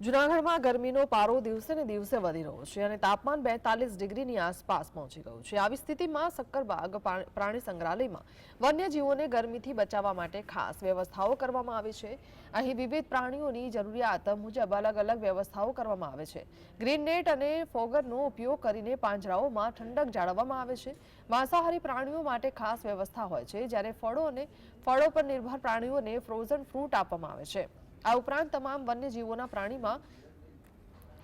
જૂનાગઢમાં ગરમીનો પારો દિવસે ને દિવસે વધી રહ્યો છે અને તાપમાન બેતાલીસ ડિગ્રીની આસપાસ પહોંચી ગયું છે. આવી સ્થિતિમાં સક્કરબાગ પ્રાણી સંગ્રહાલયમાં વન્યજીવોને ગરમીથી બચાવવા માટે ખાસ વ્યવસ્થાઓ કરવામાં આવી છે. અહીં વિવિધ પ્રાણીઓની જરૂરિયાત મુજબ અલગ અલગ વ્યવસ્થાઓ કરવામાં આવે છે. ગ્રીન નેટ અને ફોગરનો ઉપયોગ કરીને પાંજરાઓમાં ઠંડક જાળવવામાં આવે છે. માંસાહારી પ્રાણીઓ માટે ખાસ વ્યવસ્થા હોય છે, જ્યારે ફળો અને ફળો પર નિર્ભર પ્રાણીઓને ફ્રોઝન ફ્રૂટ આપવામાં આવે છે. આ ઉપરાંત તમામ વન્યજીવોના પ્રાણીમાં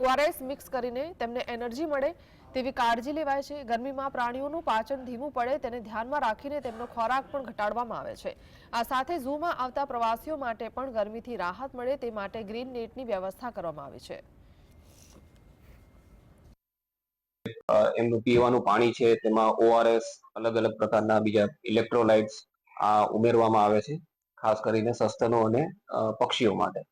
ઓઆરએસ મિક્સ કરીને તેમને એનર્જી મળે તેવી કાળજી લેવાય છે. ગરમીમાં પ્રાણીઓનું પાચન ધીમું પડે તેને ધ્યાનમાં રાખીને તેમનો ખોરાક પણ ઘટાડવામાં આવે છે. આ સાથે ઝૂમાં આવતા પ્રવાસીઓ માટે પણ ગરમીથી રાહત મળે તે માટે ગ્રીન નેટની વ્યવસ્થા કરવામાં આવી છે. એમનું પીવાનું પાણી છે, તેમાં ઓઆરએસ અલગ અલગ પ્રકારના બીજા ઇલેક્ટ્રોલાઇટ્સ આ ઉમેરવામાં આવે છે. ખાસ કરીને સસ્તનો અને પક્ષીઓ માટે.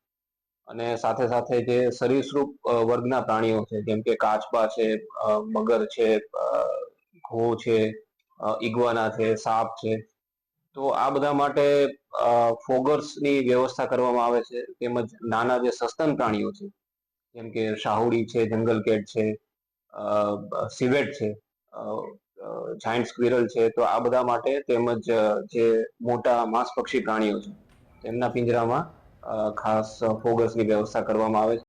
અને સાથે સાથે જે સરીસૃપ વર્ગના પ્રાણીઓ છે, જેમ કે કાચબા છે મગર છે ઘો છે ઈગવાના છે, સાપ છે, તો આ બધા માટે ફોગર્સની વ્યવસ્થા કરવામાં આવે છે. તેમજ નાના જે સસ્તન પ્રાણીઓ છે, જેમ કે શાહુડી છે જંગલ કેટ છે સિવેટ છે જાયન્ટ સ્ક્વિરલ છે, તો આ બધા માટે તેમજ જે મોટા માંસપક્ષી પ્રાણીઓ છે, તેમના પિંજરામાં ખાસ ફોગસની વ્યવસ્થા કરવામાં આવે છે.